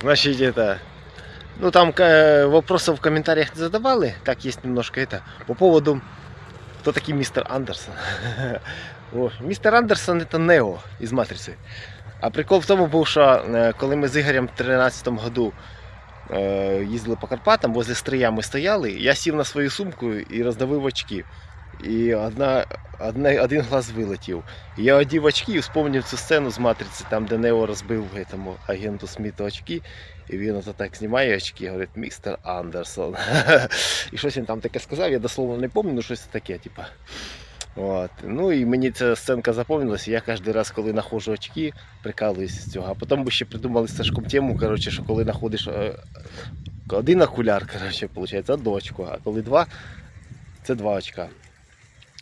значит это... Ну там э, вопросов в комментариях не задавали, так есть немножко это. По поводу, кто такой мистер Андерсон. О, містер Андерсон це Нео із Матриці. А прикол в тому був, що е, коли ми з Ігорем в 13-му году е, їздили по Карпатам, возле стрия ми стояли, я сів на свою сумку і роздавив очки. І одна, одна, один глаз вилетів. Я одів очки і вспомнив цю сцену з Матриці, там, де Нео розбив этому агенту Сміту очки. І він ото так знімає очки говорить, містер Андерсон. І щось він там таке сказав, я дословно не пам'ятаю, ну щось таке, типа. От. Ну і мені ця сценка запомнилася. Я кожен раз, коли знаходжу очки, прикалуюся з цього. А потім ми ще придумали з тему, коротше, що коли знаходиш е, один окуляр, коротше, виходить, одну очко, а коли два, це два очка.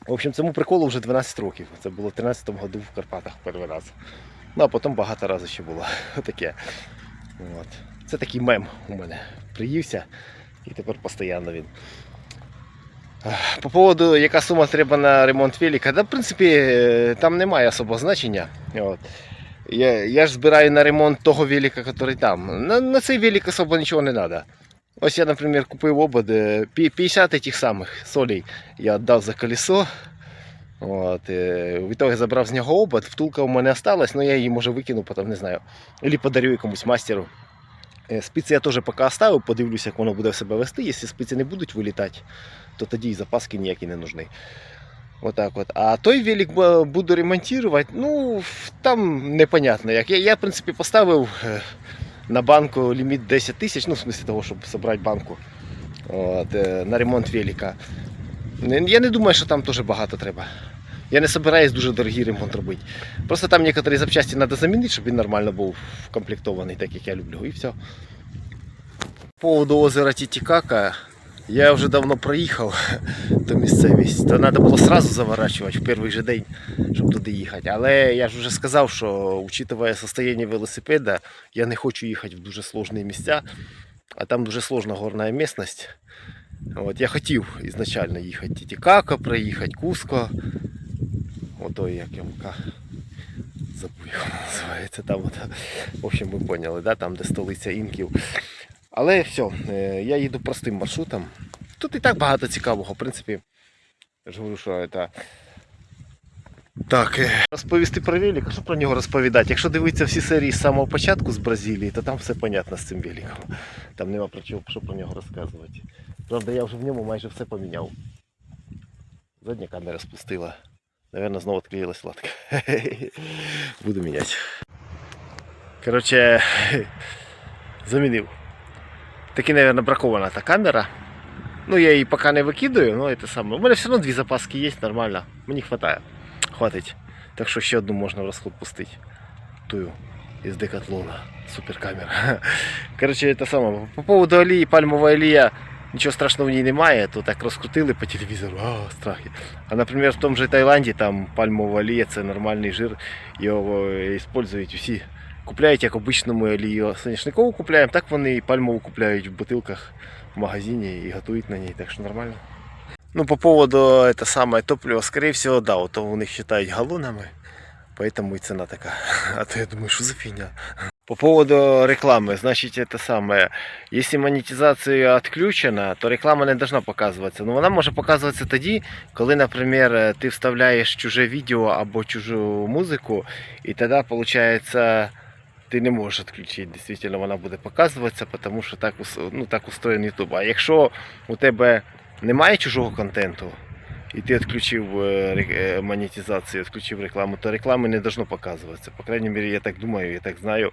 В общем, цьому приколу вже 12 років. Це було в 13-му году в Карпатах перший раз. Ну а потім багато разів ще було таке. От. Це такий мем у мене приївся і тепер постійно він. По поводу, яка сума треба на ремонт велика, да, в принципі, е, там немає особого значення. От. Я, я ж збираю на ремонт того велика, який там. На, на цей велик особо нічого не треба. Ось я, наприклад, купив обод е, 50 тих самих солей я віддав за колесо. От, е, в итоге забрав з нього обод, втулка у мене осталась, але я її може викину, потім не знаю. Або подарю якомусь мастеру. Е, Спиці я теж поки оставив, подивлюся, як воно буде себе вести. Якщо спиці не будуть вилітати, то тоді і запаски ніякі не нужны. Отак от. А той велик буду ремонтувати, ну там непонятно. Як. Я, я в принципі, поставив е, на банку ліміт 10 тисяч, ну в смысле того, щоб зібрати банку от, е, на ремонт велика. Я не думаю, що там теж багато треба. Я не збираюсь дуже дорогий ремонт робити. Просто там деякі запчасті треба замінити, щоб він нормально був вкомплектований, так як я люблю, і все. По поводу озера Тітікака, я вже давно проїхав ту місцевість, то треба було сразу заворачувати в перший же день, щоб туди їхати. Але я ж вже сказав, що учитывая состояние велосипеда, я не хочу їхати в дуже сложні місця, а там дуже сложна горна місцевість. От, я хотів ізначально їхати Тітікака, проїхати Куско. Ото як його ка- забув, як називається. Там, от, в общем, ви поняли, да? там, де столиця інків. Але все, я їду простим маршрутом. Тут і так багато цікавого, в принципі. Я ж говорю, що це. Так, е, розповісти про велик, що про нього розповідати? Якщо дивитися всі серії з самого початку з Бразилії, то там все понятно з цим великом. Там нема про чого, що про нього розказувати. Правда, я вже в ньому майже все поміняв. Задня камера спустила. Наверное, знову відклеїлась латка. Буду міняти. Коротше, замінив. Таки, наверное, бракована та камера. Ну, я її поки не викидаю, але це саме. У мене все одно дві запаски є, нормально. Мені хватає. Хватить. Так що ще одну можна в розход пустити. Тую із декатлона. Супер камера. Коротше, це саме. По поводу олії, пальмова олія, нічого страшного в ній немає, то так розкрутили по телевізору, а, страхи. А, наприклад, в тому же Таїланді там пальмова олія це нормальний жир, його використовують усі. Купляють як обичну ми олію соняшникову купляємо, так вони і пальмову купляють в бутилках в магазині і готують на ній, так що нормально. Ну, по поводу это самое топлива, скорее всего, да, вот у них считают галлонами, поэтому и цена такая. А то я думаю, что за фигня. По поводу рекламы, значит, это самое, если монетизация отключена, то реклама не должна показуватися. Ну, вона може показуватися тоді, коли, наприклад, ти вставляєш чуже відео або чужу музику, і тоді, виходить, ти не можеш відключити. Дійсно, вона буде показуватися, тому що так, ну, так устроєн YouTube. А якщо у тебе немає чужого контенту, і ти відключив е, е, монетизацію, відключив рекламу, то реклами не должно показуватися. По крайній мірі, я так думаю, я так знаю.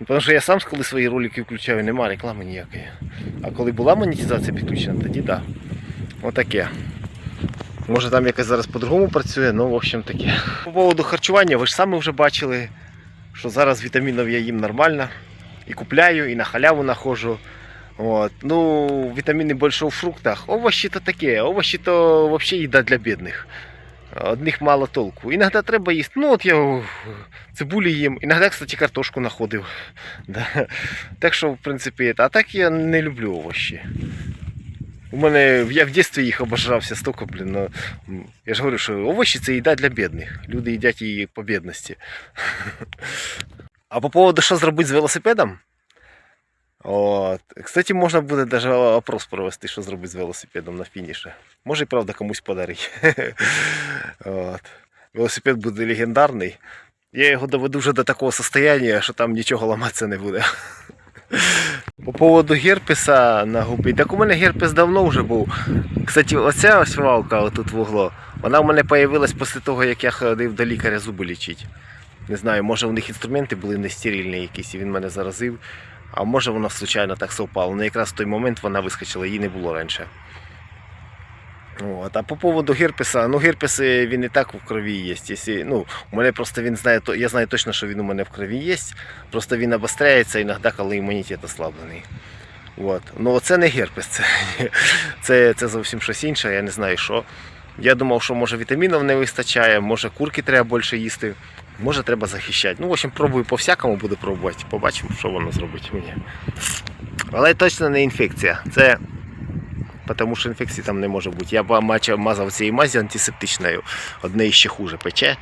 Ну, Тому що я сам, коли свої ролики включаю, немає реклами ніякої. А коли була монетизація підключена, тоді так. Да. Отаке. Може там якось зараз по-другому працює, ну в общем таке. По поводу харчування, ви ж самі вже бачили, що зараз вітамінів я їм нормально. І купляю, і на халяву находжу. От. Ну, вітаміни більше у фруктах. Овощі то таке, овощі то взагалі їда для бідних. Одних мало толку. Іноді треба їсти. Ну, от я цибулі їм, іноді, кстати, картошку знаходив. Да. Так що, в принципі, а так я не люблю овощі. У мене я в дитинстві їх обожрався стільки, блін. Ну, я ж говорю, що овощі це їда для бідних. Люди їдять її по бідності. А по поводу, що зробити з велосипедом? От. Кстати, можна буде навіть опрос провести, що зробити з велосипедом на фініші. Може і правда комусь подарить. От. Велосипед буде легендарний. Я його доведу вже до такого состояння, що там нічого ламатися не буде. По поводу герпеса на губі. Так у мене герпес давно вже був. Кстати, оця ось валка отут в углу, вона в мене з'явилась після того, як я ходив до лікаря зуби лічити. Не знаю, може у них інструменти були нестерильні якісь, і він мене заразив. А може вона случайно так совпало. Ну якраз в той момент вона вискочила, її не було раніше. От. А по поводу герпеса, ну герпес е, він і так в крові є. Якщо, ну, у мене просто він знає, то- я знаю точно, що він у мене в крові є. Просто він обостряється іноді, коли імунітет ослаблений. От. Ну це не герпес, це, це, це зовсім щось інше, я не знаю що. Я думав, що може вітамінів не вистачає, може курки треба більше їсти, може треба захищати. Ну, в общем, пробую по-всякому буду пробувати. Побачимо, що воно зробить мені. Але точно не інфекція. Це тому що інфекції там не може бути. Я мазав цією мазі антисептичною, одне іще хуже пече.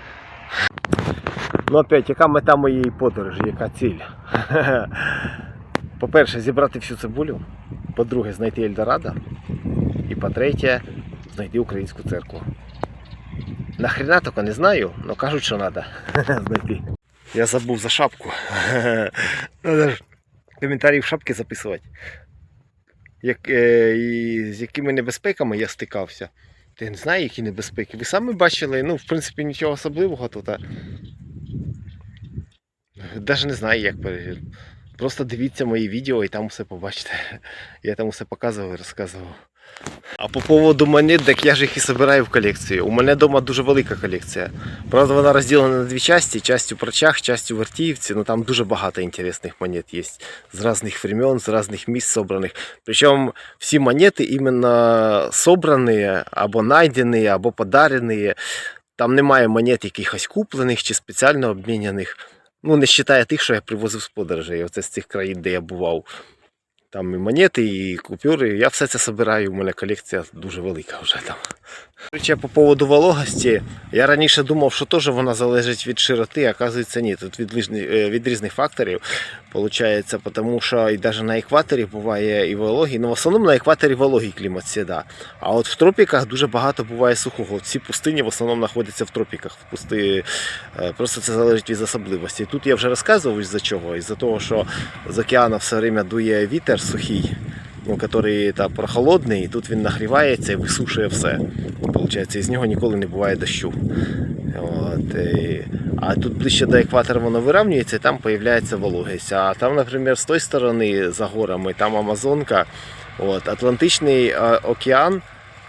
Ну опять, яка мета моєї подорожі, яка ціль? По-перше, зібрати всю цибулю. По-друге, знайти Ельдорадо. І по-третє, знайти українську церкву. Нахрена тільки не знаю, але кажуть, що треба знайти. Я забув за шапку. Надо ж коментарі в шапки записувати. Як, е, і з якими небезпеками я стикався. Я не знаю, які небезпеки. Ви самі бачили, ну, в принципі, нічого особливого тут. Навіть не знаю, як перевірити. Просто дивіться мої відео і там все побачите. Я там усе показував і розказував. А по поводу монет, так я ж їх і збираю в колекцію. У мене вдома дуже велика колекція. Правда, вона розділена на дві частини: частю прочах, частю вертіївці. Ну там дуже багато інтересних монет є. З різних времен, з різних місць собраних. Причому всі монети іменно собрані, або знайдені, або подарені. Там немає монет якихось куплених чи спеціально обміняних. Ну, не вважає тих, що я привозив з подорожей, оце з цих країн, де я бував. Там і монети, і купюри. Я все це збираю, у мене колекція дуже велика вже там. Речі, по поводу вологості, я раніше думав, що теж вона залежить від широти, а оказується ні. Тут від, е, від різних факторів. Получається, тому що і навіть на екваторі буває і вологий. Ну, в основному на екваторі вологий клімат всегда. А от в тропіках дуже багато буває сухого. Ці пустині в основному знаходяться в тропіках. В пусти... е, Просто це залежить від особливостей. Тут я вже розказував із-за чого. Із-за того, що з океану все время дує вітер сухий, ну, який та, прохолодний, і тут він нагрівається і висушує все. Получається, із нього ніколи не буває дощу. От, і... А тут ближче до екватора воно вирівнюється, і там з'являється вологість. А там, наприклад, з тої сторони за горами, там Амазонка, от, Атлантичний е, океан,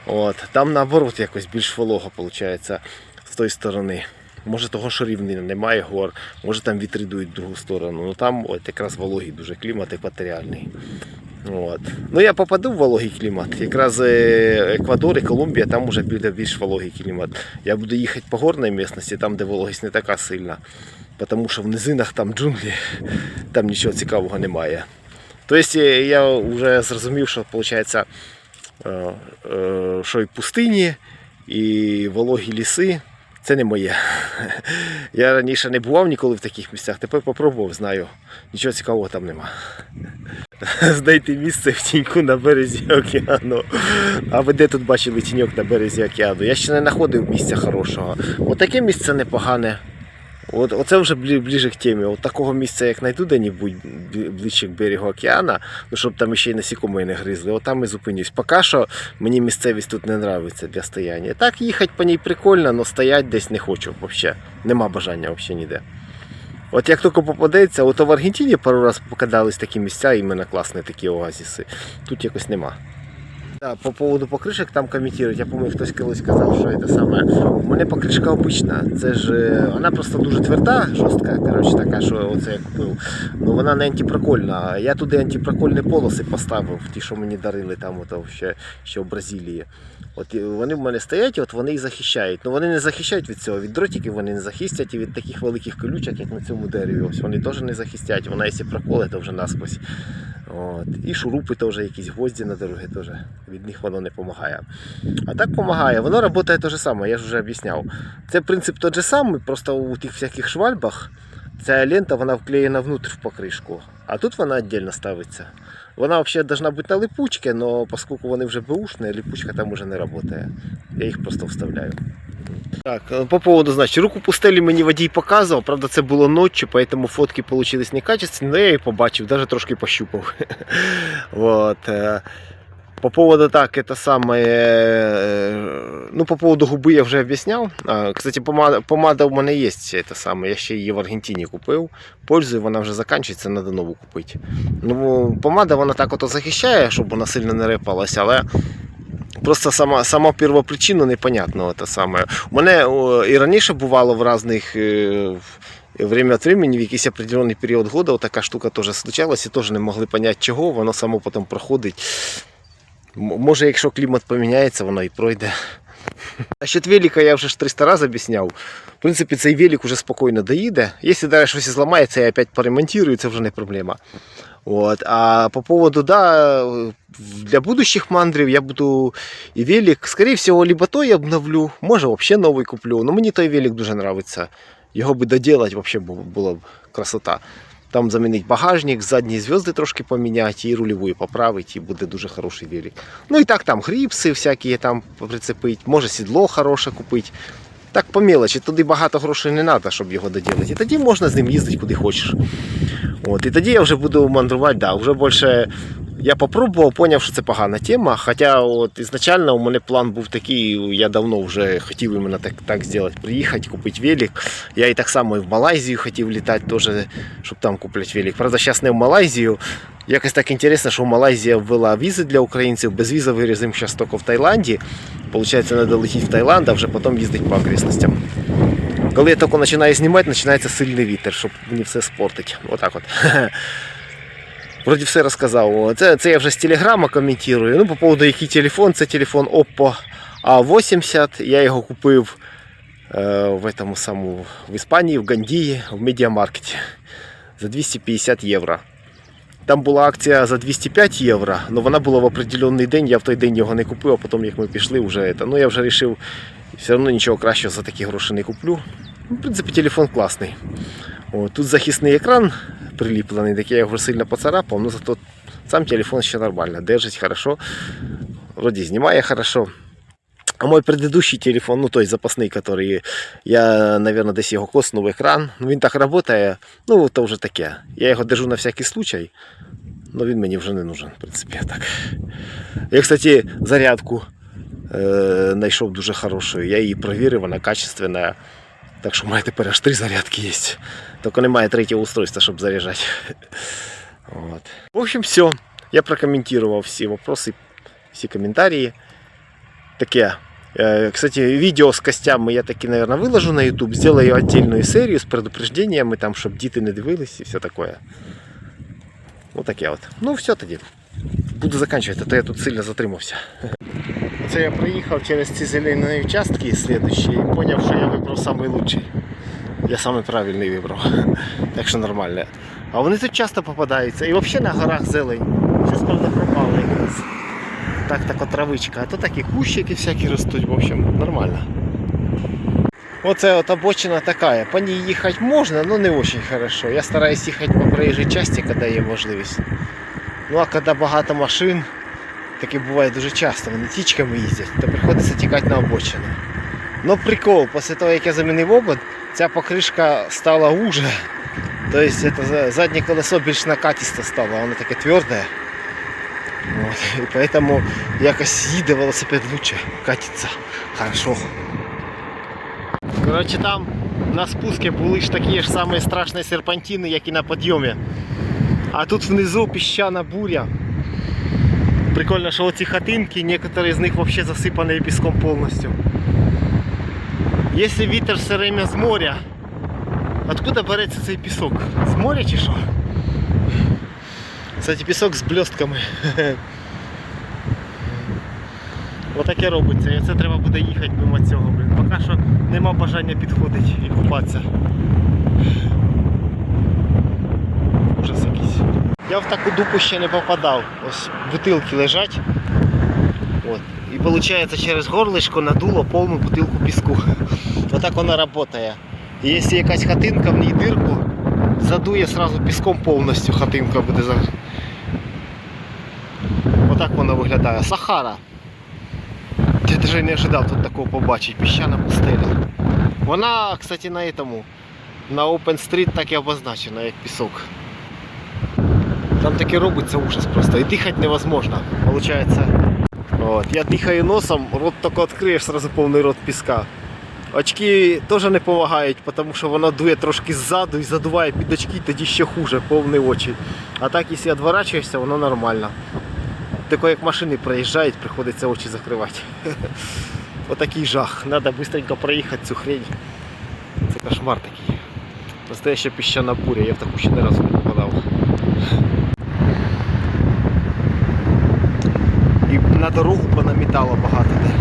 от, там наоборот якось більш волого виходить з тої сторони. Може того, що рівнина, немає гор, може там вітри дують в другу сторону. Ну там от якраз вологий дуже клімат екваторіальний. От. Ну я попаду в вологий клімат. Якраз е, Еквадор і Колумбія, там вже буде більш вологий клімат. Я буду їхати по горній місцевості, там, де вологість не така сильна. Тому що в низинах там джунглі, там нічого цікавого немає. Тобто е, я вже зрозумів, що виходить, е, що і пустині, і вологі ліси. Це не моє. Я раніше не бував ніколи в таких місцях, тепер попробував, знаю. Нічого цікавого там нема. Знайти місце в тіньку на березі океану. А ви де тут бачили тіньок на березі океану? Я ще не знаходив місця хорошого. Отаке місце непогане. От, оце вже ближче к темі. От такого місця, як знайду де-небудь ближче к берегу океана, ну щоб там ще й насікомі не гризли, от там і зупинюсь. Поки що мені місцевість тут не подобається для стояння. Так їхати по ній прикольно, але стояти десь не хочу взагалі. Нема бажання взагалі ніде. От як тільки попадеться, от в Аргентині пару разів попадались такі місця, іменно класні такі оазіси. Тут якось нема. Да, по поводу покришек там коментують. Я помню, хтось колись казав, що це саме. У мене покришка обична. Це ж вона просто дуже тверда, жорстка, коротше, така, що оце я купив. Ну вона не антипрокольна. Я туди антипрокольні полоси поставив, ті, що мені дарили там ще, ще в Бразилії. От вони в мене стоять, от вони і захищають. Ну вони не захищають від цього, від дротиків вони не захистять, і від таких великих колючок, як на цьому дереві. Ось вони теж не захистять. Вона, якщо проколе, то вже насквозь. От. І шурупи теж, якісь гвозді на дороги теж. Від них воно не допомагає. А так допомагає. Воно працює те ж саме, я ж вже об'ясняв. Це принцип той же самий, просто у тих всяких швальбах ця лента вона вклеєна внутрь в покришку, а тут вона віддільно ставиться. Вона взагалі повинна бути на липучці, але оскільки вони вже бушні, липучка там уже не працює. Я їх просто вставляю. Так, е, по поводу, значить, руку пустелі мені водій показував, правда, це було ночі, поэтому фотки получились некачественні, але я її побачив, навіть трошки пощупав. вот. По поводу так, это самое, э, ну по поводу губи я вже об'ясняв. Кстати, помада, помада у мене є, це саме, я ще її в Аргентині купив. Пользую, вона вже закінчується, треба нову купити. Ну, помада вона так ото захищає, щоб вона сильно не рипалася, але просто сама, сама первопричина непонятно. Це саме. У мене і раніше бувало в різних. е, Время от времени, в якийсь определенний період года, така штука теж случалась і теж не могли поняти чого, воно само потім проходить. Може, якщо клімат поміняється, воно і пройде. Насчет велика я вже ж 300 разів об'ясняв. В принципі, цей велик уже спокійно доїде. Якщо навіть щось зламається, я опять поремонтую, це вже не проблема. От. А по поводу, да, для будущих мандрів я буду і велик, скорее всего, либо той обновлю, може взагалі новий куплю. Но мені той велик дуже подобається. Його би доділати, взагалі бу- була б красота. Там замінити багажник, задні зв'язки трошки поміняти і рульову поправити, і буде дуже хороший велик. Ну і так там гріпси всякі там прицепити, може сідло хороше купити. Так по мелочі, туди багато грошей не треба, щоб його доділити. І тоді можна з ним їздити куди хочеш. От, і тоді я вже буду мандрувати, да, вже більше я попробував, зрозумів, що це погана тема. Хоча от ізначально у мене план був такий, я давно вже хотів іменно так, так зробити, приїхати, купити велик. Я і так само і в Малайзію хотів літати, теж, щоб там купити велик. Правда, зараз не в Малайзію. Якось так інтересно, що Малайзія ввела візи для українців, безвізовий режим зараз тільки в Таїланді. Получається, треба летіти в Таїланд, а вже потім їздити по окрестностям. Коли я тільки починаю знімати, починається сильний вітер, щоб мені все спортить. Отак от. Вроді все розказав. Це, це я вже з телеграма коментую. Ну, по поводу який телефон, це телефон Oppo A80. Я його купив е, в, этому самому, в Іспанії, в Гандії, в медіамаркеті за 250 євро. Там була акція за 205 євро, але вона була в определенний день. Я в той день його не купив, а потім, як ми пішли, вже это. Ну я вже вирішив, все одно нічого кращого за такі гроші не куплю. Ну, в принципі, телефон класний. О, тут захисний екран приліплений, так я його сильно поцарапав, але зато сам телефон ще нормально, держить хорошо, вроді знімає хорошо. А мой предыдущий телефон, ну той запасний, который я, наверное, десь його коснув екран, ну він так працює, ну то вже таке. Я його держу на всякий случай, але він мені вже не нужен, в принципі, так. Я, кстати, зарядку е, знайшов дуже хорошу, я її провірив, вона качественна. Так що у мене тепер аж три зарядки є. Тільки немає третього устройства, щоб заряджати. Вот. В общем, все. Я прокомментировал все вопросы, все комментарии. Таке. Э, Кстати, видео з костями я таки, наверное, выложу на YouTube. Сделаю отдельную серию з предупреждениями, там, щоб діти не дивились і все такое. Вот таке от. Ну, все тоді. Буду заканчивать, а то я тут сильно затримався. Це я приїхав через ці зелені участки слідущі і зрозумів, що я вибрав самий лучший. Я самий правильний вибрав. Так що нормально. А вони тут часто попадаються. І взагалі на горах зелень. Зараз, правда, пропали якраз. Так, така травичка. А то такі кущики всякі ростуть, в общем, нормально. Оце от обочина така. По ній їхати можна, але не дуже хорошо. Я стараюсь їхати по проїжджій часті, коли є можливість. Ну а коли багато машин, таке буває дуже часто, вони тічками їздять, то приходиться тікати на обочину. Ну прикол, після того як я замінив обод, ця покришка стала уже. Тобто це за- заднє колесо більш накатисто стало, воно таке тверде. Вот. І поэтому якось їде велосипед лучше, катиться хорошо. Коротше там на спуску були ж такі ж самі страшні серпантини, як і на підйомі. А тут внизу піщана буря. Прикольно, що оці хатинки, некоторые з них вообще засипані піском повністю. Якщо вітер все время з моря, откуда береться цей пісок? З моря чи що? Кстати, пісок з блістками. Отаке робиться. І це треба буде їхати мимо цього. Поки що нема бажання підходити і купатися. Ужас якийсь. Я в таку дупу ще не попадав. Ось бутилки лежать. От. І виходить через горлишко надуло повну бутилку піску. Отак вона працює. І якщо якась хатинка в ній дирку, задує сразу піском повністю хатинка буде за. Отак вона виглядає. Сахара. Я навіть не ожидав тут такого побачити. Піщана пустеля. Вона, кстати, на этому, на Open Street так і обозначена, як пісок. Там таке робиться ужас просто. І дихати невозможно. Получається. От. Я дихаю носом, рот тільки відкриєш, сразу повний рот піска. Очки теж не допомагають, тому що воно дує трошки ззаду і задуває під очки, тоді ще хуже, повні очі. А так, якщо відворачуєшся, воно нормально. Тільки як машини проїжджають, приходиться очі закривати. Отакий жах. Треба швидко проїхати цю хрень. Це кошмар такий. Настояща піщана буря, я в таку ще не разу не попадав. Дорогу понамітало багато де.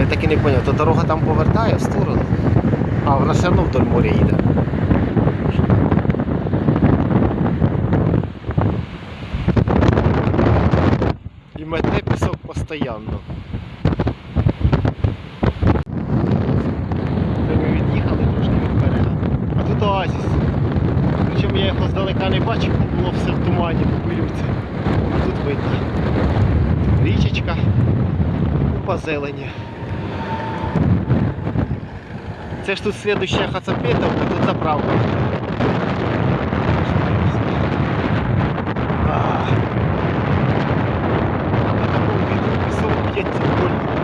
Я так і не зрозумів, то дорога там повертає в сторону, а вона все одно вдоль моря їде. І мете пісок постійно. Ми від'їхали трошки від берега. А тут оазіс. Причому я його здалека не бачив, бо було все в тумані, в пилюці. А тут видно. Річечка, купа зелені. Це ж тут слідуща Хацапетовка, тут заправка. А. На такому вітру пісок б'ється больно.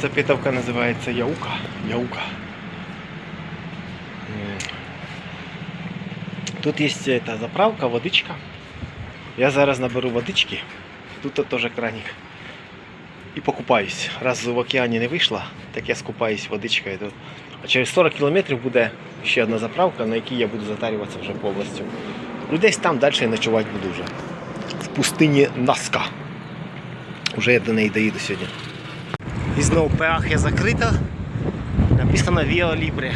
Ця хацапетовка називається Яука. Яука. Тут є та заправка, водичка. Я зараз наберу водички. Тут теж краник. І покупаюсь. Раз в океані не вийшла, так я скупаюсь водичкою. А через 40 кілометрів буде ще одна заправка, на якій я буду затарюватися вже повністю. Ну десь там далі ночувати буду вже. В пустині Наска. Уже я до неї доїду сьогодні. І знову пеах є закрита. Написано Via Libre.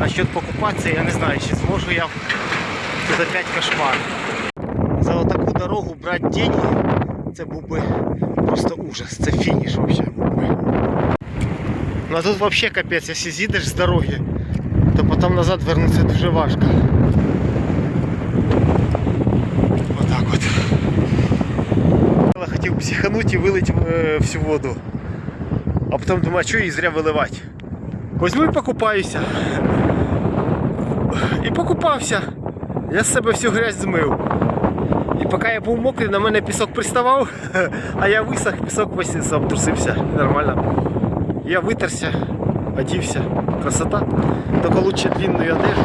А що покупатися, я не знаю, чи зможу я тут опять кошмар. За отаку дорогу брати деньги, це був би просто ужас. Це фініш взагалі був. Ну а тут взагалі капець, якщо з'їдеш з дороги, то потім назад вернутися дуже важко. Отак от. Я хотів психануть і вилить е, всю воду. А потім думаю, що її зря виливати. Возьму і покупаюся. І покупався. Я з себе всю грязь змив. І поки я був мокрий, на мене пісок приставав, а я висох, пісок весь обтрусився. Нормально. Я витерся, одівся. Красота. Тільки лучше длинную одежду,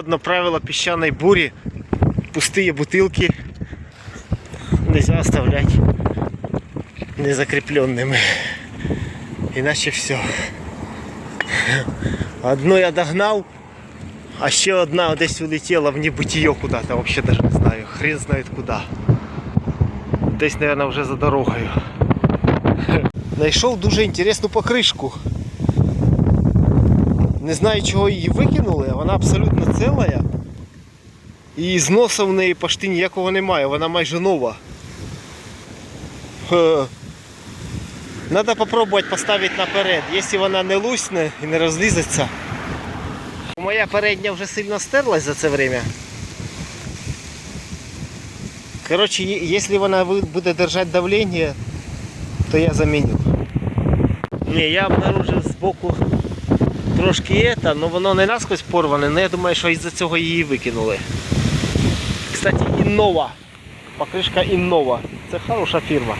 Ще одне правило піщаної бурі. Пустые бутылки нельзя оставлять незакрепленными. Иначе все. Одну я догнал, а ще одна десь улетела в небытие куда-то. Вообще даже не знаю. Хрен знает куда. Десь, наверное, вже за дорогою. Знайшов дуже інтересну покришку. Не знаю, чого її викинули, вона абсолютно ціла. І зносу в неї почти ніякого немає, вона майже нова. Треба спробувати поставити наперед. Якщо вона не лусне і не розлізеться. Моя передня вже сильно стерлась за це время. Коротше, якщо вона буде держати давлення, то я заміню. Ні, я обнаружив збоку трошки это, но воно не насквозь порване, але я думаю, що із-за цього її викинули. Кстати, Іннова. Покришка Іннова. Це хороша фірма.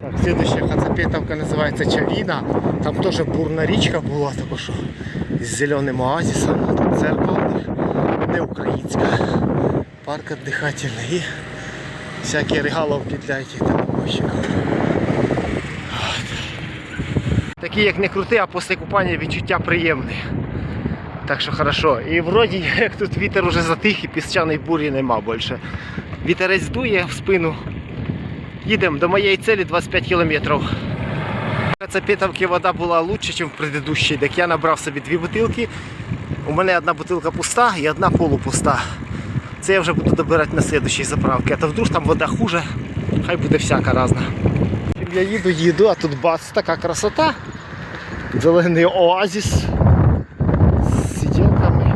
Так, следующая хацапетовка називається Чавіна. Там теж бурна річка була, також з зеленим оазисом. Тут церква не українська. Парк віддихательний і всякі регаловки для этих там гонщиків. Такі як не крути, а після купання відчуття приємне. так що хорошо. І вроді як тут вітер уже затих і піщаної бурі нема більше. Вітерець дує в спину. Їдемо до моєї цілі 25 кілометрів. Це Петровки вода була лучше, ніж в предыдущій, так я набрав собі дві бутилки. У мене одна бутилка пуста і одна полупуста. Це я вже буду добирати на слідчій заправці. А то вдруг там вода хуже, хай буде всяка різна. Я їду, їду, а тут бац, така красота. Зелений оазіс з сиділками.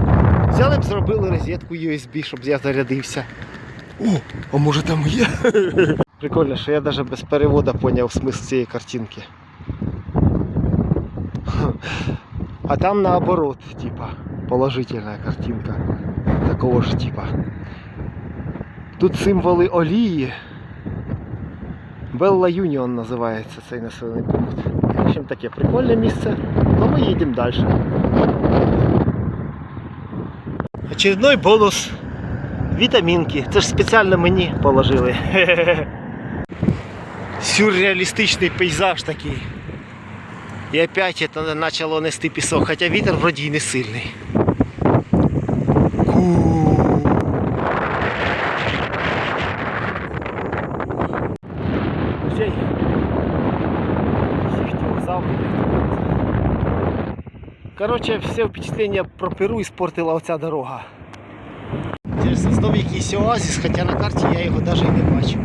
Взяли б зробили розетку USB, щоб я зарядився. О, а може там є? Прикольно, що я навіть без переводу зрозумів смисл цієї картинки. А там наоборот, типа, положительная картинка. Такого ж типа. Тут символи олії. Белла Юніон називається цей населений пункт. В общем, таке прикольне місце. Ну ми їдемо далі. Очередной бонус. Вітамінки. Це ж спеціально мені положили. Сюрреалістичний пейзаж такий. І опять это почало нести пісок, хоча вітер вроді й не сильний. Короче, все впечатлення про Перу іспортила оця дорога. Інтересно, знов якийсь оазис, хоча на карті я його навіть і не бачив.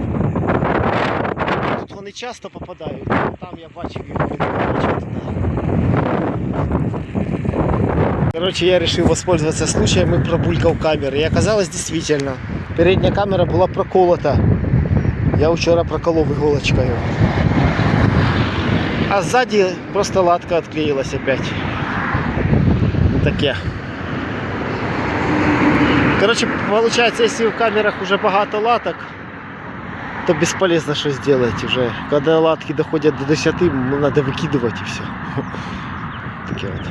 Тут вони часто попадають, там я бачив його, бачив. Короче, я решил воспользоваться случаем и пробулькал камеры. И оказалось действительно, передняя камера была проколота. Я вчора проколов иголочкою. А сзади просто латка отклеилась опять. Ну таке. Короче, получается, если в камерах уже багато латок, то бесполезно что сделать уже. Когда латки доходят до 10, ну, надо выкидывать и все. Таке вот.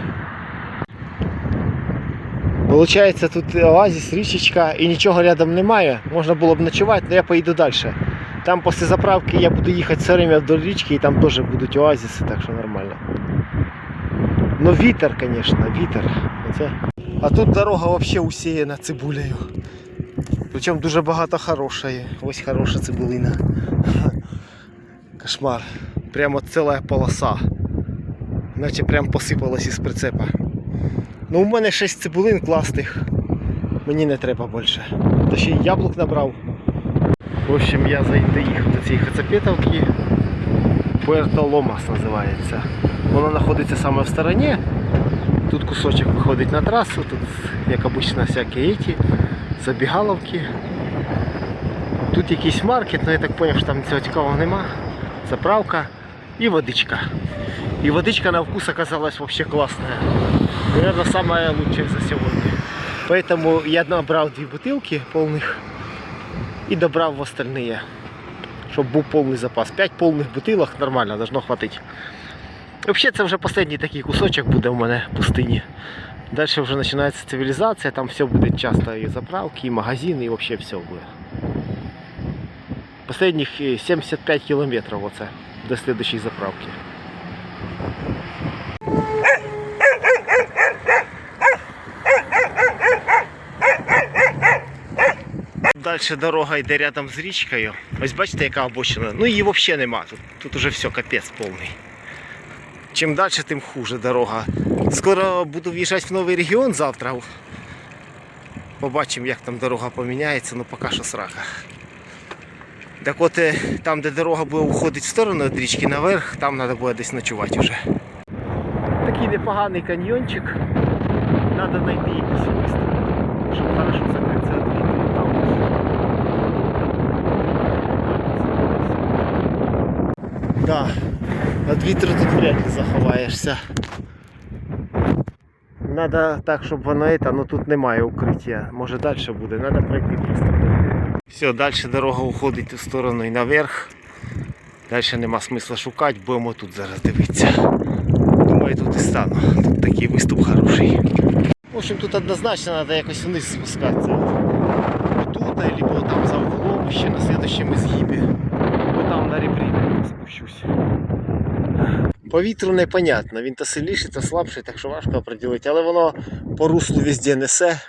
Получається, тут оазис, річечка і нічого рядом немає. Можна було б ночувати, але я поїду далі. Там після заправки я буду їхати все время вдоль річки і там теж будуть оазиси, так що нормально. Ну вітер, звісно, вітер. А тут дорога взагалі усіяна цибулею. Причому дуже багато хорошої. Ось хороша цибулина. Кошмар. Прямо ціла полоса. Наче прям посипалась із прицепа. Ну, у мене 6 цибулин класних. Мені не треба більше. Та ще й яблук набрав. В общем, я доїхав до цієї Хацапетовки. Пуерто Ломас називається. Вона знаходиться саме в стороні. Тут кусочок виходить на трасу, тут, як обично, всякі эти, забігаловки. Тут якийсь маркет, але я так зрозумів, що там нічого цікавого нема. Заправка і водичка. И водичка на вкус оказалась вообще классная. Наверное, самая лучшая за сегодня. Поэтому я набрал две бутылки полных и добрал в остальные. Чтобы был полный запас. 5 полных бутылок нормально, должно хватить. Вообще це вже останній такий кусочок буде в мене в пустині. Дальше вже починається цивілізація, там все буде часто і заправки, і магазини, і вообще все буде. Последніх е, 75 кілометрів оце до слідчої заправки. Далі дорога йде рядом з річкою. Ось бачите, яка обочина. Ну її взагалі нема. Тут, тут уже все капець повний. Чим далі, тим хуже дорога. Скоро буду в'їжджати в новий регіон завтра. Побачимо, як там дорога поміняється, ну поки що срака. Так от е, там, де дорога буде уходити в сторону від річки наверх, там треба буде десь ночувати вже. Такий непоганий каньйончик. Треба знайти якийсь виступ, щоб хорошо закритися від. Там. Да. Від вітру тут вряд ли заховаєшся. Надо так, щоб воно это, ну тут немає укриття. Може далі буде, треба пройти просто. Все, далі дорога уходить у сторону і наверх. Далі нема смисла шукати, будемо тут зараз дивитися. Думаю, тут і стану. Тут такий виступ хороший. В общем, тут однозначно треба якось вниз спускатися. Отут, або там за углом, ще на слідчому згибі. Бо там на ребрі спущусь. По вітру непонятно, він то сильніший, то слабший, так що важко оприділити, але воно по руслу везде несе,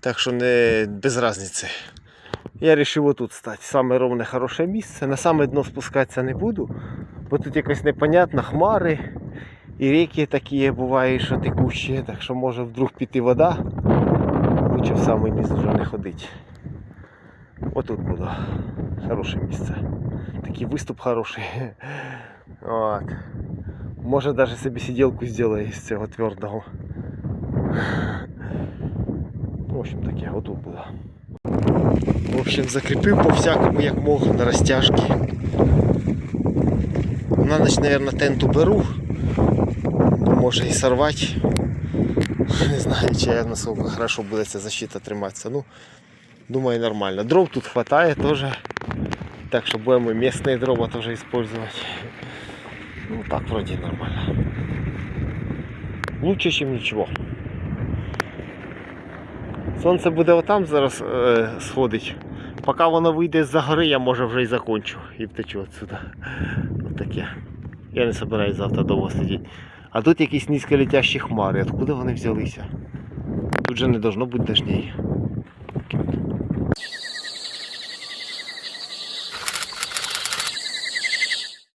так що не без різниці. Я вирішив отут стати. Саме ровне хороше місце. На саме дно спускатися не буду, бо тут якось непонятно, хмари і ріки такі бувають, що текущі, так що може вдруг піти вода. Лучше в самий низ вже не ходити. Отут буду. Хороше місце. Такий виступ хороший. От. Може навіть собі сиділку зроблю з цього твердого. В общем таке, отут буду. В общем, закріпив по всякому як мог на розтяжки. На ніч, мабуть, тенту беру. Ну, може і сорвати. Не знаю, чи я насколько хорошо буде ця защита триматися. Ну, думаю, нормально. Дров тут хватає теж. Так що будемо і місні дрова теж використовувати. Ну так вроде нормально. Лучше, чем ничего. Сонце буде отам зараз е, сходить. Поки воно вийде з-за гори, я може вже і закончу і втечу отсюда. От таке. Я не збираюсь завтра довго сидіти. А тут якісь низьколетящі хмари. Откуда вони взялися? Тут же не должно бути дождей.